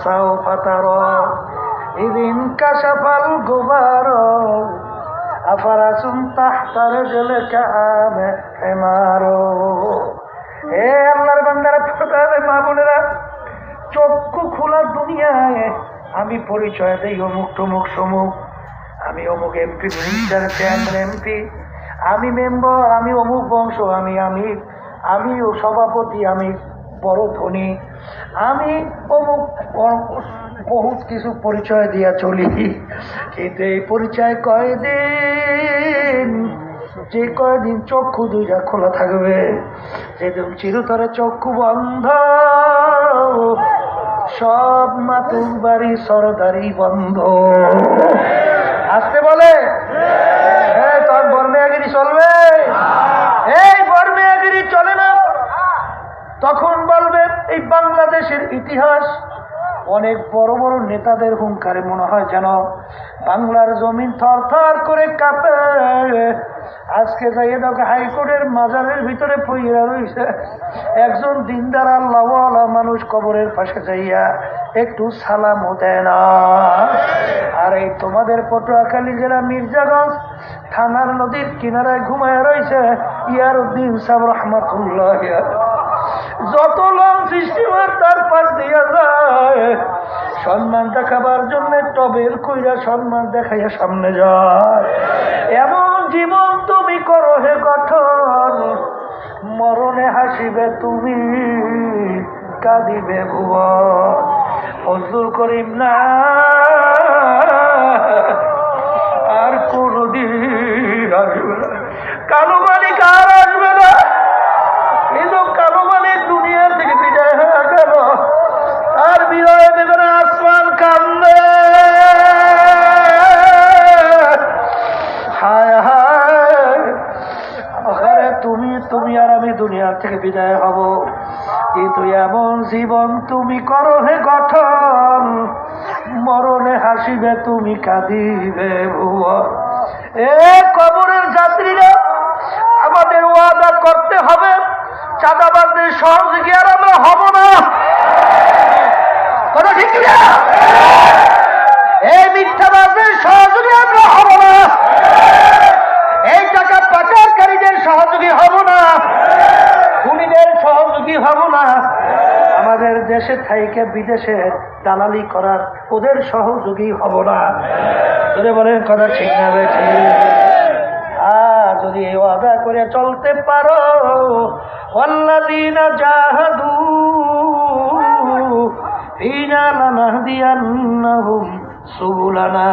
فسوف ترى إذ انكشف الغبار أفرس تحت رجلك آم حمار এ আল্লাহর বান্দারা ছোটাবে মা বোনেরা চক্ষু খোলা দুনিয়ায় আমি পরিচয় দেই অমুক টমুক সমুক আমি অমুক এমপি মিনিস্টার চেয়ারম্যান এমপি আমি মেম্বার আমি অমুক বংশ আমি আমি আমি ও সভাপতি আমি বড় ধনী। আমি অমুক বহুত কিছু পরিচয় দিয়া চলি। কিন্তু এই পরিচয় কয়দিন? যে কয়দিন চক্ষু দুইটা খোলা থাকবে, যেদিন চিরতরে চক্ষু বন্ধ, সব মাতুর বাড়ি সরদারি বন্ধ। আসতে বলে? হ্যাঁ তোর বর্মেয়াগিরি চলবে? এই বর্মেয়াগিরি চলে না। তখন এই বাংলাদেশের ইতিহাস অনেক বড় বড় নেতাদের হুঙ্কারে মনে হয় যেন বাংলার জমিন থরথর করে কাঁপে। আজকে যাইয়ে দেখো হাইকোর্টের মাজারের ভিতরে পইয়া রয়েছে একজন দিনদার আল্লাহওয়ালা মানুষ কবরের পাশে যাইয়া একটু সালামও দেয় না। আর এই তোমাদের পটুয়াখালী জেলা মির্জাগঞ্জ থানার নদীর কিনারায় ঘুমায় রয়েছে ইয়ার উদ্দিন সাহ রহমতুল্লাহ। যত লং হয়, তার পাশ দিয়া যায়। সম্মান দেখাবার জন্য টবের কইরা সম্মান দেখাইয়া সামনে যায়। এমন জীবন তুমি করো হে গঠন মরণে হাসিবে তুমি, কাঁদিবে ভুবন। ফজলুল করিম না দুনিয়া থেকে বিদায় হব। কিন্তু এমন জীবন তুমি করো হে গঠন, মরণে হাসিবে তুমি কাঁদিবে এ কবরের যাত্রীরা, আমাদের ওয়াদা করতে হবে, চাঁদাবাজদের সহযোগী আর আমরা হব না। কথা ঠিক না এই মিথ্যাবাজদের সহযোগী আমরা হব না এই টাকা পাচারকারীদের সহযোগী হব না খুনিদের সহযোগী হব না আমাদের দেশে থাইকে বিদেশে দালালি করার ওদের সহযোগী হব না। যদি বলেন কথা ঠিক না আর যদি এই ওয়াদা করে চলতে পারো অল্লাদিনা জাহাদু সুবুলানা,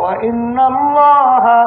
ওয়া ইন্নাল্লাহা